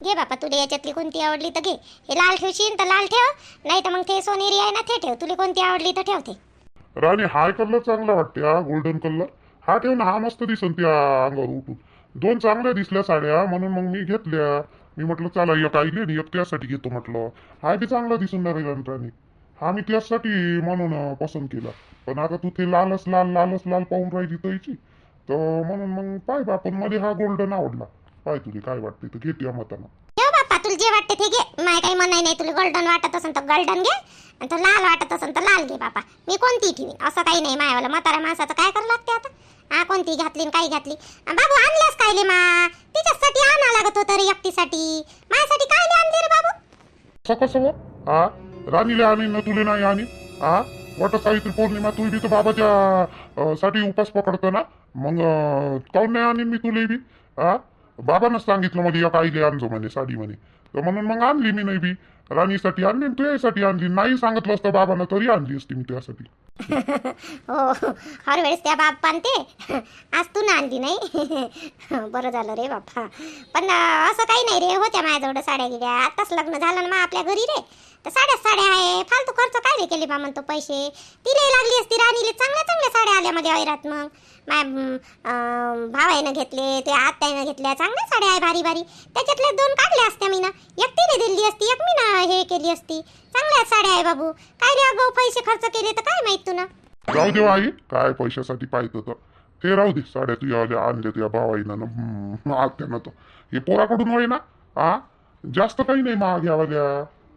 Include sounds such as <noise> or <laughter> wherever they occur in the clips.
घे बापा तुला याच्यातली कोणती आवडली तर घे. हे लाल ठेवशील तर लाल ठेव नाही तर मग ते सोनेरी आहे ना ते ठेव. तुला कोणती आवडली तर ठेवते. राणी हाय कलर चांगला वाटते हा गोल्डन कलर. हा ठेव ना हा मस्त दिसन त्या अंगावर उठून. दोन चांगल्या दिसल्या साड्या म्हणून मग मी घेतल्या. मी म्हटलं चला एक आईले आणि एक त्यासाठी घेतो म्हटलं. हा बी चांगला दिसून राहिला राणी. हा मी त्यासाठी म्हणून पसंत केला. पण आता तू ते लालच लाल लालच लाल पाहून राहिली तयची तर म्हणून मग पाय बा पण मध्ये हा गोल्डन आवडला. पाय तुला काय वाटते? तर मतानं बापा तुला जे वाटते ते घे. माय काही म्हणाय नाही तुला गोल्डन वाटत असेल तर गोल्डन घे आणि तर लाल वाटत असेल तर लाल घे बापा मी कोणती ठेवी असं काही नाही मायावाला. म्हातारा माणसाचं काय करावं लागते आता? हा कोणती घातली आणि काही घातली? अन बाबू आणल्यास कायले मा? तिच्यासाठी आणा लागत होतं रे एकटीसाठी. माझ्यासाठी काय आणले रे बाबू? सका सव हा राणीला आणि न तुले नाही आणि हा वट सावित्री पौर्णिमा तू बी तर बाबाच्या अं, साठी उपास पकडतो ना. मग अं, काऊन नाही आणि मी तुले बी? हा? बाबानंच सांगितलं मध्ये या काहीले आणजो म्हणे साडी म्हणे. तर म्हणून मग आणली मी नाही बी राणीसाठी आणली आणि तुझ्यासाठी आणली. नाही सांगितलं असतं बाबांना तरी आणली असती मी त्यासाठी हो हर वेळेस त्या बाप पानते. आज तू ना आणली नाही. बरं झालं रे बाप्पा. पण असं काही नाही रे होत्या माझ्याजवळ साड्या गिड्या. आताच लग्न झालं ना मग आपल्या घरी रे. तर साड्या साड्या आहे. फालतू खर्च काय रे केले बा म्हणतो पैसे? तिला लागली असती राणीले. चांगल्या चांगल्या साड्या आल्या मध्ये ऐरात मग. माय भावाईनं घेतले ते आत्यानं घेतल्या. चांगल्या साड्या आहे भारी भारी. त्याच्यातल्या दोन काढल्या असत्या मी ना एक तिने दिली असती एक मी ना हे केली असती. चांगल्या साड्या आहे बाबू. काय रे अगो पैसे खर्च केले तर काय माहीत तुला? जाऊ दे आई काय पैशासाठी पाहिजे तर ते राहू दे साड्या तुझ्या आणल्या तुझ्या भावाईनं. न आत्यानं तर हे पोराकडून होय ना हा जास्त काही नाही महाग घ्यावाल्या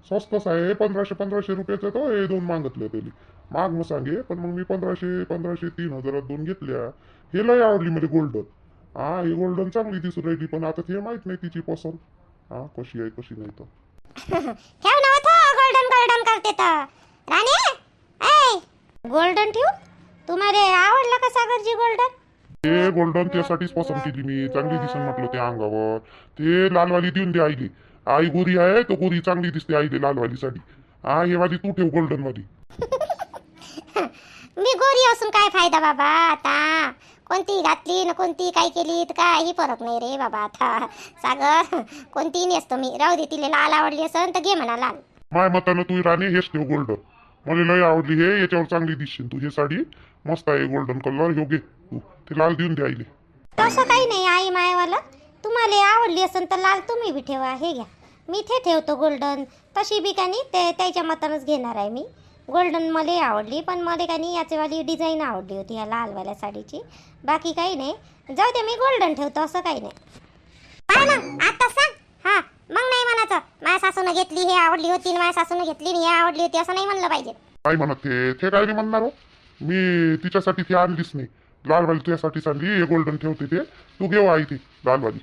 स्वस्तच आहे पंधराशे पंधराशे रुपयाचं तो हे दोन मागितले त्याने महाग मग सांगे पण मग मी पंधराशे पंधराशे तीन हजारात दोन घेतल्या. हे लय आवडली म्हणजे गोल्डन. हा हे गोल्डन चांगली दिसून राहिली पण आता ते माहीत नाही तिची पसंत. हा कशी आहे कशी नाही तर <laughs> ठेव ना गोल्डन करते तर. राणे ऐ गोल्डन ठेवू. तुम्हाला आवडला का सागरजी गोल्डन? ते गोल्डन त्यासाठीच पसंत केली मी. चांगली दिसून म्हटलं त्या अंगावर. ते लालवाली देऊन दे आईली. आई गोरी आहे तो गोरी चांगली दिसते आईले लालवाली साठी हा हे वाली तू ठेव गोल्डन वाली <laughs> मी गोरी असून काय फायदा बाबा आता? कोणती घातली न कोणती काय केली तर काही फरक नाही रे बाबा आता. सागर कोणती नेसतो मी. राहू दे तिला लाल आवडली असेल तर घे म्हणा लाल. माय मतानं तू राणे हेच ठेव गोल्डन. मला लय आवडली हे याच्यावर चांगली दिसशील तुझी साडी मस्त आहे गोल्डन कलर हे घे तू. ते लाल देऊन दे आईले. तसं काही नाही आई मायवाला. तुम्हाला आवडली असेल तर लाल तुम्ही बी ठेवा हे घ्या. मी ते ठेवतो गोल्डन. तशी बी का नाही ते त्याच्या मतानच घेणार आहे मी. गोल्डन मला आवडली पण मला का नाही याचीवाली डिझाईन आवडली होती या लालवाल्या साडीची. बाकी काही नाही. जाऊ दे मी गोल्डन ठेवतो असं काही नाही. काय मग आता सांग. हा म्हणायचं माझ्या सासूनं घेतली हे आवडली होती आणि माझ्या सासूनं घेतली आणि हे आवडली होती असं नाही म्हणलं पाहिजे. काय म्हणत ते? ते काय नाही म्हणणार हो. मी तिच्यासाठी ती आणलीच नाही. लालवाली तुझ्यासाठीच आणली हे गोल्डन ठेवते ते. तू घेऊ आई ती लालवाली.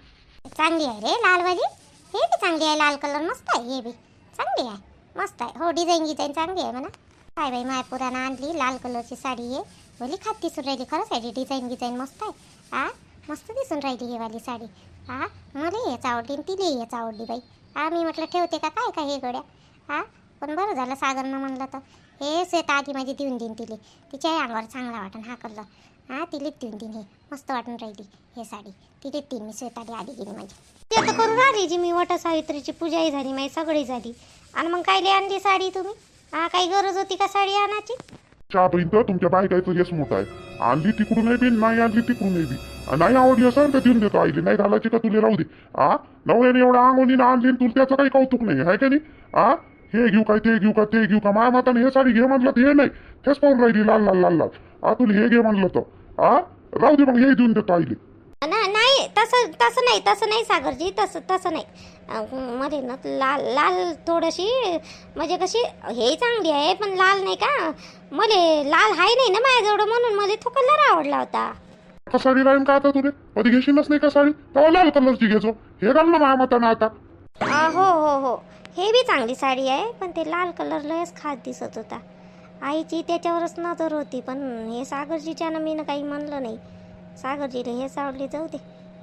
चांगली आहे रे लालवाली. हे बी चांगली आहे लाल कलर मस्त आहे हे बी. चांगली आहे मस्त आहे. हो डिझाईन गिझाईन चांगली आहे म्हणा. काय बाई मायपुरानं आणली लाल कलरची साडी आहे. भली खात दिसून राहिली खरंच आहे डिझाईन गिझाईन मस्त आहे. हा मस्त दिसून राहिली ही वाली साडी. हा? मला हेच आवडली आणि तिला हेच आवडली बाई. हा मी म्हटलं ठेवते का काय काय हे गड्या? हा? पण बरं झालं सागरनं म्हणलं तर. हे श्वेता आधी माझी देऊन देईन तिले. तिच्याही अंगावर चांगला वाटण हा करलं हा तिलेच देऊन देईन हे. मस्त वाटून राहिली हे साडी. तिलेच देईन मी श्वेताली आधी गेली माझी. ते तर करून राहिली जी मी वट सावित्रीची पूजाही झाली माझी सगळी झाली. आणि मग काय आणली साडी तुम्ही? हा काही गरज होती का साडी आणायची? चहा तुमच्या बायकाचं यश मोठा आहे. आणली तिकडून बी नाही आणली तिकडून बी. नाही आवडली असं तर देऊन देतो आईले. नाही घालायची का तुला? राहू दे. आ? नवऱ्याने एवढा अंगोलीनं आणली आणि तुला त्याचं काही कौतुक नाही आहे का नाही? आ? हे घेऊ काय ते घेऊ का ते घेऊ का? माया माताने हे साडी घे म्हणलं हे नाही. तेच पाहून राहिली लाल लाल लाल लाल. आ तुला हे घे म्हणलं तर. आ? राहू दे मग हे देऊन देतो आईले. नाही तसं तसं नाही तसं नाही सागरजी तसं तसं नाही. मध्ये ना लाल लाल थोडीशी म्हणजे कशी हे चांगली आहे पण लाल नाही का? मले लाल हाय नाही ना माझ्याजवळ म्हणून मला तो कलर आवडला होता. का साडी राहीन का आता तुले कधी घेशीलच नाही का साडी? तेव्हा लाल कलरची घेतो हे घाल ना माझ्या मतानं आता. आ, हो हो हो. हे बी चांगली साडी आहे पण ते लाल कलर लयच खास दिसत होता. आईची त्याच्यावरच नजर होती पण हे सागरजीच्यानं मी काही म्हणलं नाही. सागरजीला हेच आवडली जाऊ दे.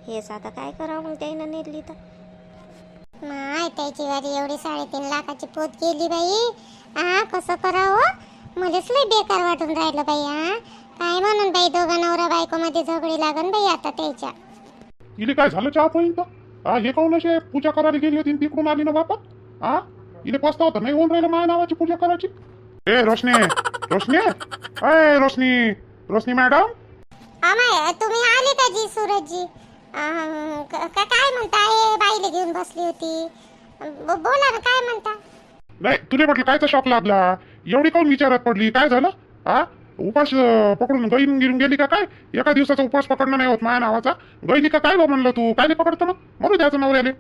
हेच आता काय करावं मग त्यानं नेली तर. माय त्याची वाली एवढी साडेतीन लाखाची पोत गेली बाई. हा कसं करावं? मलाच लय बेकार वाटून राहिलं बाई हा काय म्हणून बाई दोघं नवरा बायको मध्ये झगडी लागन बाई आता त्याच्या? इले काय झालं चहा पाहिजे हा हे काऊन असे पूजा करायला गेली होती तिकडून आली ना बापा? हा इथे पस्ता होता नाही होऊन राहिलं माझ्या नावाची पूजा करायची? ए रोशनी रोशनी अय रोशनी रोशनी मॅडम? अमाय तुम्ही आले का जी सूरजजी? क- क- काय म्हणता? हे बाईला घेऊन बसली होती. ब- बोला ना काय म्हणता? नाही तुला म्हटलं कायचा शॉक लागला? एवढी काऊन विचारात पडली? काय झालं? हा उपास पकडून गैन गिरून गेली का काय? एका दिवसाचा उपास पकडणं नाही होत माझ्या नावाचा. गैली का काय बा म्हणलं तू? काय पकडतो मग? मरू द्यायचं नवऱ्याले.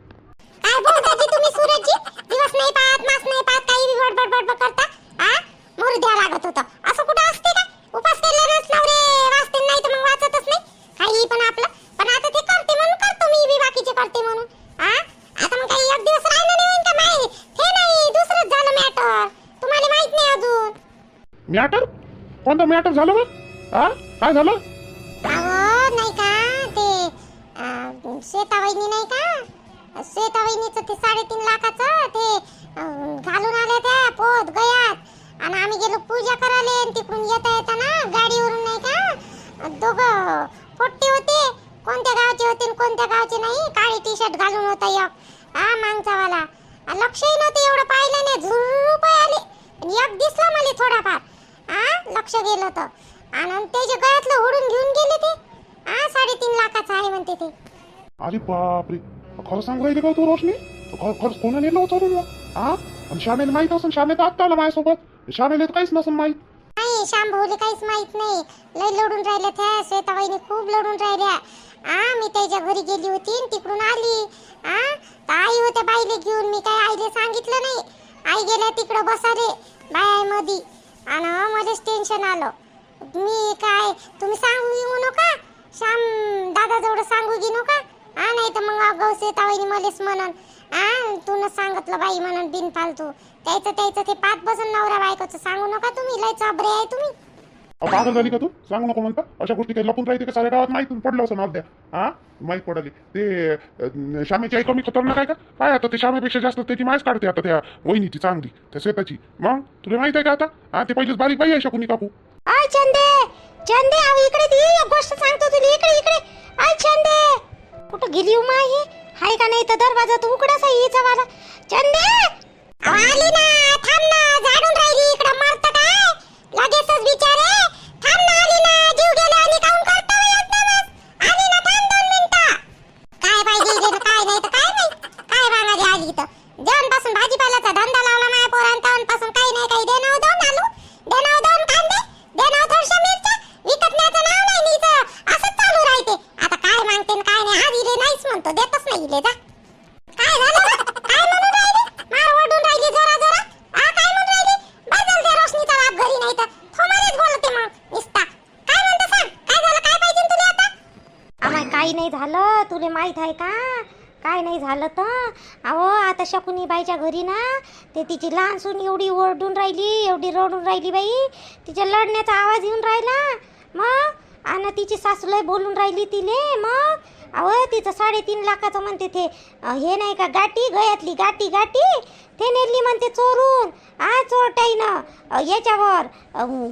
काय बोलता जी तुम्ही सूरजजी दिवस नाही पाहत मास नाही पाहत काही बी बडबड बडबड करता. आ? मोरू द्या लागत होतं. असं कुठं असते का? उपास केल्यानंच नवरे वाचते नाही तर मग वाचतच नाही. काही पण आपलं. पण आता ते करते म्हणून करतो मी बी बाकीचे करते म्हणून? आ? आता मग काही एक दिवस राहिलं नाही का हे नाही दुसरंच झालं मॅटर तुम्हाला माहीत नाही अजून. मॅटर कोणतं मॅटर झालं मग हा काय झालं? अहो नाही का ते अं, श्वेतावहिनी नाही का श्वेतावहिनीचं ते साडेतीन लाखाचं ते अं, घालून आल्या त्या पोत गयात. आणि आम्ही गेलो पूजा करायला आणि तिकडून येता येता ना गाडीवरून नाही का दोघं पोट्टे होते. कोणत्या गावचे होते आणि कोणत्या गावचे नाही काळी टी शर्ट घालून होता एक. हा मागचावाला आणि लक्षही नव्हतं एवढं पाहिलं नाही झुरू पाय आले. आणि एक दिसला मला थोडाफार. हा लक्ष गेलं तर आणि त्याच्या गळ्यातलं ओढून घेऊन गेले ते? हा साडेतीन लाखाचं आहे म्हणते ते. अरे बापरे. खरं सांगू राहिली का तू रोशनी? खरं खरंच कोणा नेलं होतं रे हा आणि श्यामेला माहीत असेल श्यामे तर आत्ता आला माझ्यासोबत. श्यामेला तर काहीच नसेल माहीत. नाही श्याम भाऊले काहीच माहीत नाही. लय लढून राहिल्या त्या श्वेताबाईने खूप लढून राहिल्या. आ मी त्याच्या घरी गेली होती आणि तिकडून आली. आ? तर आई होत्या बाईले घेऊन मी काय आईले सांगितलं नाही. आई गेल्या तिकडं बसाले बायमध्ये आणि मध्येच टेन्शन आलं. मी काय तुम्ही सांगू येऊ नका? श्याम दादा जवळ सांगू घेऊ नका? हा नाही तर मग गौसे श्वेताबाईने मलेच म्हणन. हा तून सांगितलं बाई म्हणून बिन फालतू त्याचं त्याचं ते पाच बसून नवरा बायकोचं सांगू नका तुम्ही लय चाबरे आहे तुम्ही. पागल झाली का तू? सांग नको म्हणता. अशा गोष्टी काही लपून राहते का? साऱ्या गावात माहिती पडलं असं नाव द्या. हा? माहीत पडली. ते अं, श्यामेची आई कमी खतरनाक आहे का? काय आता ते श्यामेपेक्षा जास्त त्याची मायच काढते आता त्या वहिनीची चांगली त्या शेताची मग? तुला माहीत आहे का आता? हा ते पहिलेच बारीक बाई आहे शकुनी काकू. आय चंदे चंदे इकडे दी एक गोष्ट सांगतो तुला इकडे इकडे. आय चंदे कुठं गेली हो उमा ही हाय का नाही? तर दरवाजा तू उघडाच आहे हिचा वाला. चंदे अहो, आली ना थांब ना झाडून राहिली इकडं मरत काय लगेचच बिचारे थांब ना आली ना जीव गेला आणि काऊन करता बा एकदमच आली ना थांब दोन मिनिटं काय पाहिजे इथे काय नाही तर काय नाही काय रांगाली आली इथं जेवणपासून भाजीपाल्याचा धंदा लावला माझ्या पोरांना पासून काही नाही काही देणं दोन आलू देणं दोन कांदे देणं थोडशा मिरच्या विकत न्यायचं नाव नाही नीचं असंच चालू राहते आता काय मागते न काय नाही आज इले नाहीच म्हणतो देतच नाही इले जा काय झालं काय म्हणून राहिली मार ओढून राहिली जोरा जोरा आ काय म्हणून राहिली बदल दे रोशनीचा बाप घरी नाही तर थोमालेच बोलते मग निस्ता काय म्हणतो सांग काय झालं काय पाहिजे तुला आता आम्हाला काही नाही झालं. तुला माहीत आहे का? काय नाही झालं तर? अहो आता शकुनी बाईच्या घरी ना ते तिची लहान सून एवढी ओरडून राहिली एवढी रडून राहिली बाई. तिच्या लढण्याचा आवाज येऊन राहिला. मग? आणि तिची सासूलाही बोलून राहिली तिले. मग? अहो तिचं साडेतीन लाखाचं म्हणते ते हे नाही का गाठी? गयातली गाठी गाठी? ते नेली म्हणते चोरून. आ चोरटाईनं ना याच्यावर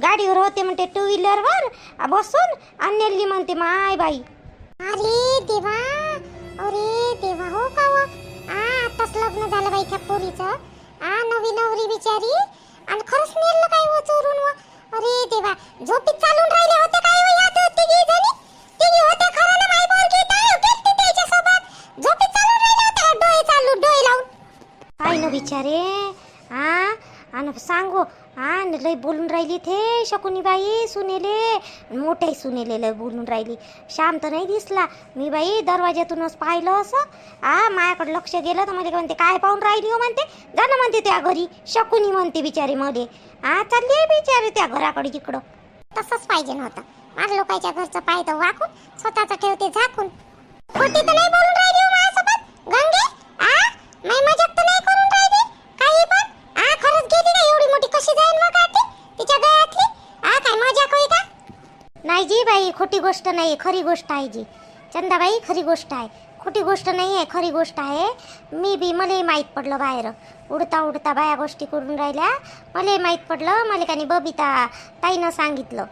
गाडीवर होते म्हणते टू व्हीलरवर बसून आणि नेली म्हणते माय बाई. अरे देवा. अरे देवा हो का हो? आ आताच लग्न झालं बाई त्या पोरीचं. आ नवी नवरी बिचारी. आणि खरंच नेलं काय हो चोरून व अरे देवा झोपीत चालून राहिले होते काय हो या दोन तिघी जणी? तिघी खरं ना पोरगी काय गेलती त्याच्या सोबत झोपीत चालून राहिले होते डोळे चालू डोळे लावून. काय न बिचारे? आ? आणि सांगू हा न लय बोलून राहिली थे शकुनीबाई सुनेले मोठे सुनेले लय बोलून राहिली. शांत नाही दिसला. मी बाई दरवाज्यातूनच पाहिलं असं. हा माझ्याकडे लक्ष गेलं तर मला म्हणते काय पाहून राहिली हो? म्हणते. जा ना म्हणते त्या घरी. शकुनी म्हणते बिचारी मध्ये हा चालली आहे बिचारी त्या घराकडे तिकडं तसंच पाहिजे नव्हतं. माझ्या लोकांच्या घरचं पाहिजे तर वाकून स्वतःच ठेवते झाकून. खोटी तर नाही बोलून राहिली हो माझ्यासोबत? गंगे? आ? मी मजाक तर नाही करून राहिली काही पण आ खरंच गेली ना एवढी मोठी कशी जाईल मग आती तिच्या गळ्यातली आ काय मजाक होई का नाही जी बाई खोटी गोष्ट नाही खरी गोष्ट आहे जी. चंदाबाई खरी गोष्ट आहे. खोटी गोष्ट नाही आहे खरी गोष्ट आहे. मी बी मलाही माहीत पडलं बाहेर. उडता उडता बाया गोष्टी करून राहिल्या. मलाही माहीत पडलं. मला काही बबिता ताईनं सांगितलं.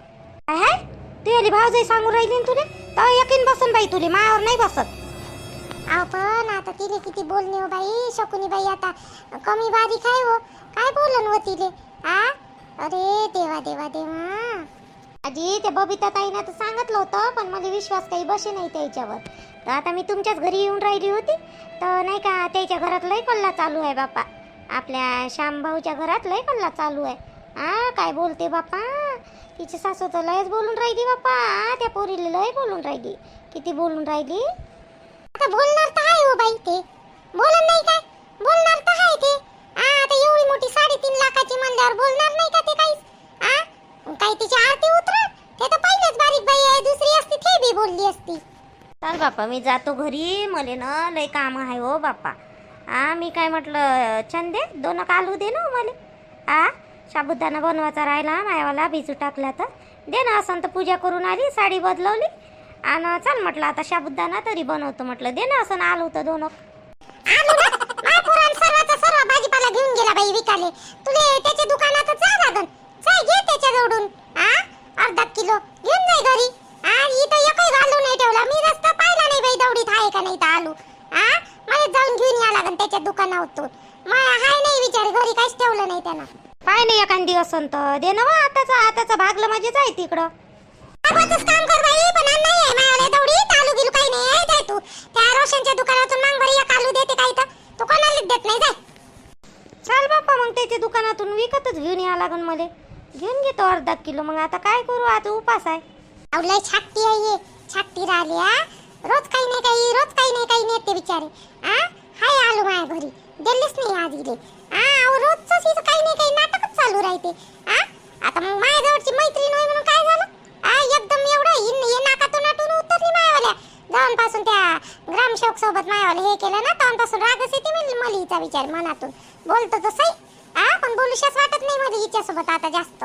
काय आहे? तू आली भावजाई सांगून राहिली ना तुले? तर यकीन बसन बाई तुले मायावर नाही बसत. अहो पण आता तिले किती बोलणे हो बाई शकुनी बाई आता. कमी बारीक आहे हो? काय बोलन हो तिले? आ? अरे देवा देवा देवा. आजी ते बबिता ताईनं तर सांगितलं होतं पण मला विश्वास काही बसे नाही त्याच्यावर. तर आता मी तुमच्याच घरी येऊन राहिली होती. तर नाही का त्याच्या घरात लय कल्ला चालू आहे बापा आपल्या श्यामभाऊच्या घरात लय कल्ला चालू आहे. आ काय बोलते बापा तिची सासू तर लयच बोलून राहिली बापा आ, त्या पोरीला लय बोलून राहिली. किती बोलून राहिली? आता बोलणार तर आहे हो बाई ते. बोलत नाही काय? बोलणार तर आहे ते. आ आता एवढी मोठी साडेतीन लाखाची म्हणल्यावर बोलणार नाही का ते काहीच? काही तिची आरती उतर ते तर पहिलेच बारीक बाई आहे दुसरी असती ते बी बोलली असती. चल बापा मी जातो घरी मले ना लय काम आहे हो बापा. आ मी काय म्हटलं चंदे दोन कालू दे ना मला. आ साबुदाणा बनवायचा राहिला मायावाला भिजू टाकला तर. दे ना असं तर पूजा करून आली साडी बदलवली. आणि चल म्हटलं आता साबुदाणा तरी बनवतो म्हटलं. दे ना असं आलो होतं दोन. सर्व भाजीपाला घेऊन गेला बाई विकाले तुले त्याच्या दुकानात जा लागन जाय घे त्याच्या जवळून आ अर्धा किलो घेऊन जाय घरी आ इथं एकही घालू नाही ठेवला मी रस्ता पाहिला नाही बाई दवडीत आहे का नाही तर आलू आ मला जाऊन घेऊन या लागन त्याच्या दुकानातून मला हाय नाही विचार घरी काहीच ठेवलं नाही त्यानं पाय नाही एखाद दिवस संत दे ना आताचा आताचा भागलं माझे जाय तिकडं भागवतच काम कर बाई पण नाही आहे मायाला दवडीत आलू गिलू काही नाही आहे जाय तू त्या रोशनच्या दुकानातून मांग बरी एक आलू देते काही तर तू कोणालाच देत नाही जाय चल बाप्पा मग त्याच्या दुकानातून विकतच घेऊन या लागन मले घेऊन घेतो अर्धा किलो. मग आता काय करू? आता उपास आहे. अवलय छाकटी आहे ये छाकटी राहिली हा. रोज काही नाही काही रोज काही नाही काही नेते बिचारे. आ? हाय आलो माझ्या घरी. दिल्लीच नाही आज इले. आ अहो रोजच हिचं काही नाही काही नाटकच चालू राहते. आ? आता मग माझ्याजवळची मैत्रीण होय म्हणून काय झालं? आ एकदम एवढं हे नाकातून नाटून उतरली मायावाल्या. जाऊनपासून त्या ग्रामसेवक सोबत मायावाले हे केलं ना तेव्हापासून रागच येते मला मला हिचा विचार मनातून. बोलतो तसंही. आ? पण बोलूशाच वाटत नाही मला हिच्यासोबत आता जास्त.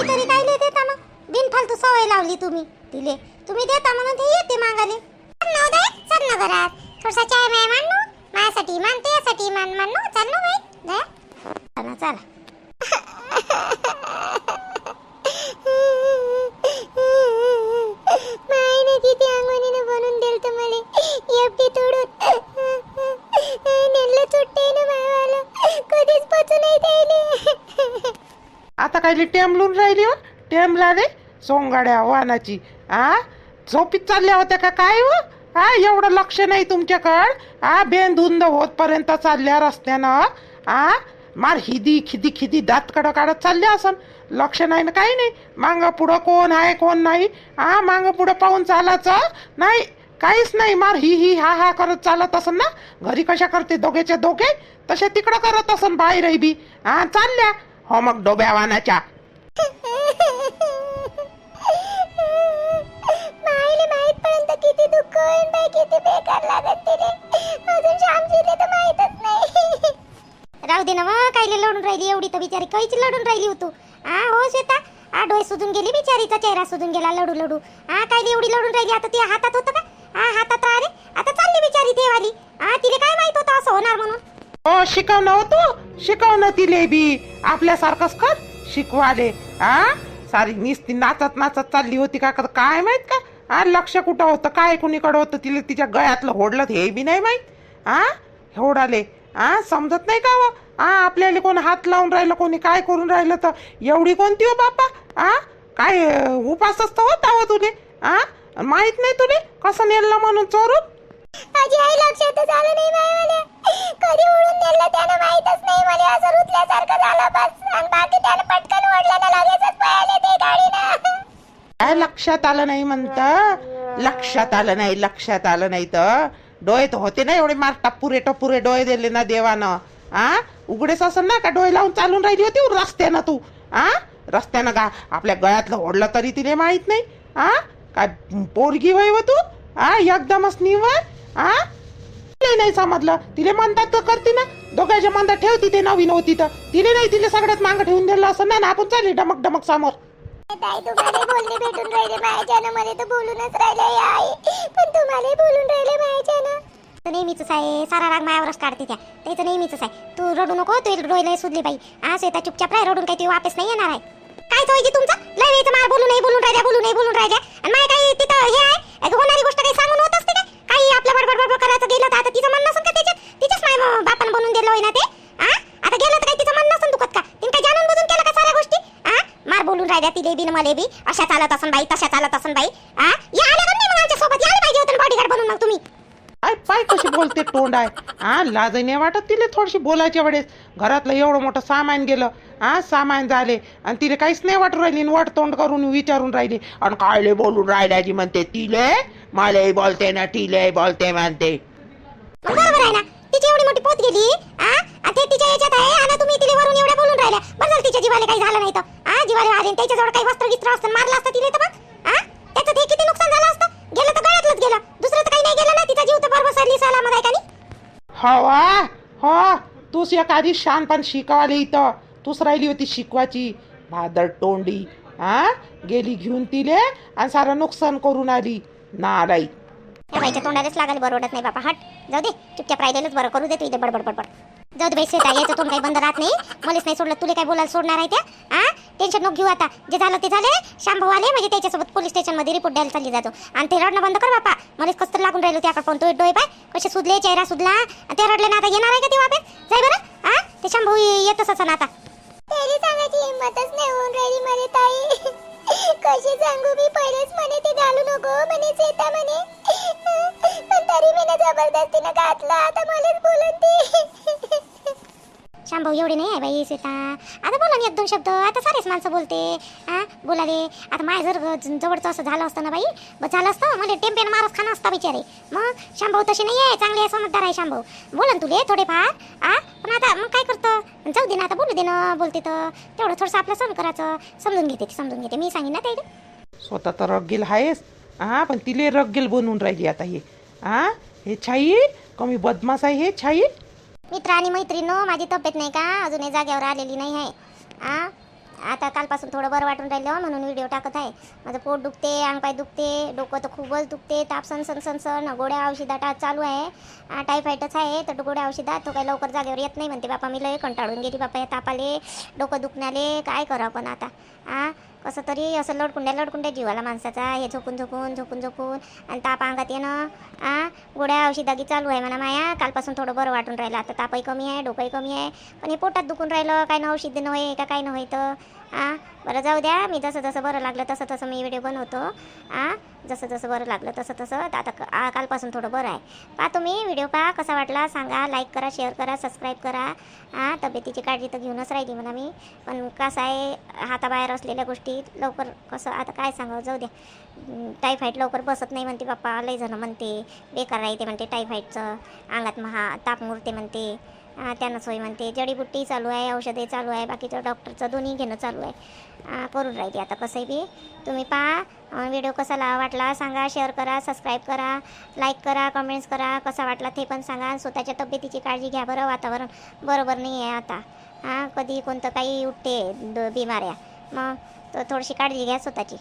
तरी काय देता मग बिनफालतू सवय लावली तुम्ही. तिले. तुम्ही देता म्हणून ते येते मागाले. चल ना उदय चल ना घरात थोडासा चाय माय मांडू माझ्यासाठी मान तुझ्यासाठी मान मांडू चल ना बाई चला चला. <laughs> सकाळी टेम टेमलून राहिली हो. टेमला रे सोंगाड्या वाहनाची आ? झोपीत चालल्या होत्या का काय हो? आ एवढं लक्ष नाही तुमच्याकड. आ बेंधुंद होतपर्यंत चालल्या रस्त्यानं. आ? मार हिदी खिदी खिदी दात कडं काढत चालल्या असन. लक्ष नाही ना काही नाही. मांग पुढं कोण आहे कोण नाही. आ मांग पुढं पाहून चालायचं नाही काहीच नाही. मार ही ही हा हा करत चालत असन ना. घरी कशा करते दोघेच्या दोघे? तसे तिकडं करत असन बाहेरही बी. हा चालल्या. हो मग डोब्या वाहनाच्या माईले माहीत पर्यंत किती दुःख होईल बाई किती बेकार लागत तिने अजून श्यामची तर माहीतच नाही राहू दे ना मग कायले लढून राहिली एवढी तर बिचारी काहीच लढून राहिली होतो आ हो शेता आ डोळे सुजून गेली बिचारीचा चेहरा सुजून गेला लढू लढू आ कायले एवढी लढून राहिली आता ती हातात होतं का आ हातात अरे आता चालली बिचारी देवाली आ तिने काय माहीत होतं असं होणार म्हणून हो शिकवणं हो शिकव शिकवणं तिले बी आपल्यासारखंच कर शिकवाले. आ? सारी निस्ती नाचत नाचत चालली होती का? काय माहीत का? आ लक्ष कुठं होतं? काय कुणीकडं होतं? तिला तिच्या गळ्यातलं होडलं हे बी नाही माहीत. आ? होडाले. आ समजत नाही का व? आ आपल्याला कोण हात लावून राहिलं कोणी काय करून राहिलं तर? एवढी कोणती हो बापा? आ? काय अं, उपास असतं होता हो तुले? आ? माहीत नाही तुले? कसं नेलं म्हणून चोरून? माझी आई लक्षातच आलं नाही मायवाल्या कधी उडून नेलं त्यानं माहीतच नाही मला. असं रुतल्यासारखं झालं बस. आणि बाकी त्यानं पटकन ओढलं ना लगेचच पळाले ते गाडीनं. काय लक्षात आलं नाही म्हणत? लक्षात आलं नाही लक्षात आलं नाही तर. डोळे तर होते ना एवढे मार टपुरे टपुरे डोळे दिले ना देवानं. आ? उघडेच असं ना का डोळे लावून चालून राहिली होती रस्त्यानं तू? आ? रस्त्यानं का आपल्या गळ्यातलं ओढलं तरी तिने माहीत नाही. आ? काय पोरगी वय व तू? आ? एकदमच निवड आ? तिला नाही समजलं. तिले म्हणतात तर करते ना. दोघांच्या म्हणतात ठेवती ते नवीन होती तर. तिने नाही तिले सगळ्यात मागं ठेवून दिलं असं. ना ना आपण चालली डमक डमक समोर. ताई तुम्हाला बोलणे भेटून राहिले माझ्यानं मला तर बोलूनच राहिले आई. पण तुम्हाला बोलून राहिले माझ्यानं तर नेहमीच आहे. सारा राग मायावरच काढते त्या. त्याचं नेहमीच आहे. तू रडू नको तू डोळे सुधली बाई. हा श्वेता चुपचाप राह रडून काही ती वापस नाही येणार आहे. काय तो तुमचं तुमचा? लय वेळचं मार बोलू नाही बोलून राहिल्या बोलू नाही बोलून राहिल्या. आणि माय काही तिथं हे आहे? अगं होणारी गोष्ट काही सांगून होत असते काय काही आपलं बडबड बडबड करायचं गेलं तर आता तिचं मन नसेल का त्याच्यात तिच्याच माय म- बापानं बनवून दिलं होय ना ते हा आता गेलं तर काही तिचं मन नसेल दुखत का तिने काही जाणून बुजून केलं का साऱ्या गोष्टी हा मार बोलून तुम्हाला बी. अशा चालत असन बाई तशा चालत असन बाई. आ? या आल्या का नाही मग आमच्यासोबत. यायला पाहिजे होतं बॉडीगार्ड बनून मग तुम्ही. आय पाय कशी बोलते तोंड आहे. हा लाज नाही वाटत तिले थोडीशी बोलायच्या वेळेस. घरातलं एवढं मोठं सामान गेलं. हा सामान झाले. आणि तिले काहीच नाही वाटून राहिली. आणि वाट तोंड करून विचारून राहिली. आणि कायले बोलून राहिल्याची म्हणते तिले? मलाही बोलते ना तिले बोलते म्हणते. तूच आधी शानपण शिकवाली इथं. तूच राहिली होती शिकवाची भादर तोंडी हा गेली घेऊन तिले आणि सारं नुकसान करून आली. नालाई या बाईच्या तोंडालाच लागायला बरं वाटत नाही बापा. हट. जाऊ दे. चुपचाप राहिलेलंच बरं. करू दे तू इथे बडबड बडबड. जाऊ दे बाई श्वेता याचं तोंड काही बंद राहत नाही. मलाच नाही सोडलं तुला काय बोलायला सोडणार आहे त्या? आ? टेन्शन नको घेऊ आता. जे झालं ते झाले. शांभाऊ आले म्हणजे त्याच्यासोबत पोलीस स्टेशनमध्ये रिपोर्ट द्यायला चालली जातो. आणि ते रडणं बंद कर बापा. मलाच कसं तर लागून राहिलो त्याकडे पाहून. तो डोळे पाय. कसे सुधले चेहरा सुधला आणि ते रडले ना आता येणार आहे का ते वापस जाय बरं. आ? ते शांभाऊ येतच असं आता. तरी सांगायची हिंमतच नाही होऊन राहिली माझी ताई. कसे सांगू? मी पहिलेच म्हणे ते घालू नको म्हणे सीता म्हणे. पण तरी मी जबरदस्तीनं घातला. आता मलाच बोलत शांभाऊ एवढे नाही आहे बाई सीता आता बोला ना एक दोन शब्द. आता सारेच माणसं बोलते. हा बोलाले आता माय जर जवळचं असं झालं असतं ना बाई बस झालं असतं मला टेम्पेन मारच खाणं असता बिचारे. मग? शांभाऊ तसे नाही आहे चांगले आहे समजदार आहे शांभाऊ. बोला ना तुले थोडेफार. आ? पण आता मग काय करतं? जाऊ दे ना आता बोलू दे ना बोलते तर. तेवढं थोडंसं आपलं सहन करायचं. समजून घेते ती, समजून घेते. मी सांगेन ना त्याला. स्वतः तर रगेल आहेस. हा पण तिले रगेल बनवून राहिली आता हे. हां हे छाई कमी बदमाश आहे हे छाई. मित्र आणि मैत्रिणो हो, माझी तब्येत नाही का? अजूनही जागेवर आलेली नाही आहे. आ? आता कालपासून थोडं बरं वाटून राहिलं म्हणून व्हिडिओ टाकत आहे. माझं पोट दुखते अंगपाय दुखते डोकं तर खूपच दुखते ताप सन सन सन सन गोड्या औषधात चालू आहे. आ, आहे तर गोड्या औषधात तो काही लवकर जागेवर येत नाही म्हणते बापा. मी लय कंटाळून गेली बापा या तापाले डोकं दुखण्याले काय करावं पण आता? आ? कसं तरी असं लडकुंड्या लडकुंड्या जीवाला माणसाचा हे झोपून झोपून झोपून झोपून. आणि ताप अंगात येणं आ? गोळ्या औषधागी चालू आहे म्हणा माया. कालपासून थोडं बरं वाटून राहिलं. आता तापही कमी आहे डोकंही कमी आहे. पण हे पोटात दुखून राहिलं. काय ना औषध नव्हे का काय नव्हे तर? आ? बरं जाऊ द्या. मी जसं जसं बरं लागलं तसं तसं मी व्हिडिओ बनवतो. आ? जसं जसं बरं लागलं तसं तसं. तर आता कालपासून थोडं बरं आहे. पहा तुम्ही व्हिडिओ पहा कसा वाटला सांगा. लाईक करा शेअर करा सबस्क्राईब करा. हां तब्येतीची काळजी तर घेऊनच राहिली म्हणा मी. पण कसं आहे हाताबाहेर असलेल्या गोष्टी लवकर कसं आता काय सांगावं? जाऊ द्या. अं, टायफाईड लवकर बसत नाही म्हणते बाप्पा. लई जण म्हणते बेकार राहते म्हणते टायफाईडचं अंगात महा ताप मुरते म्हणते. त्यानं सोय म्हणते. जडीबुट्टी चालू आहे औषधे चालू आहे बाकीचं डॉक्टरचं दोन्ही घेणं चालू आहे. करून राहिली आता कसंही बी. तुम्ही पहा व्हिडिओ कसा ला वाटला सांगा शेअर करा सबस्क्राईब करा लाईक करा कमेंट्स करा कसा वाटला ते पण सांगा. स्वतःच्या तब्येतीची काळजी घ्या बरं वातावरण बरोबर नाही आहे आता. हां कधी कोणतं काही उठते द बिमाऱ्या. मग तर थोडीशी काळजी घ्या स्वतःची.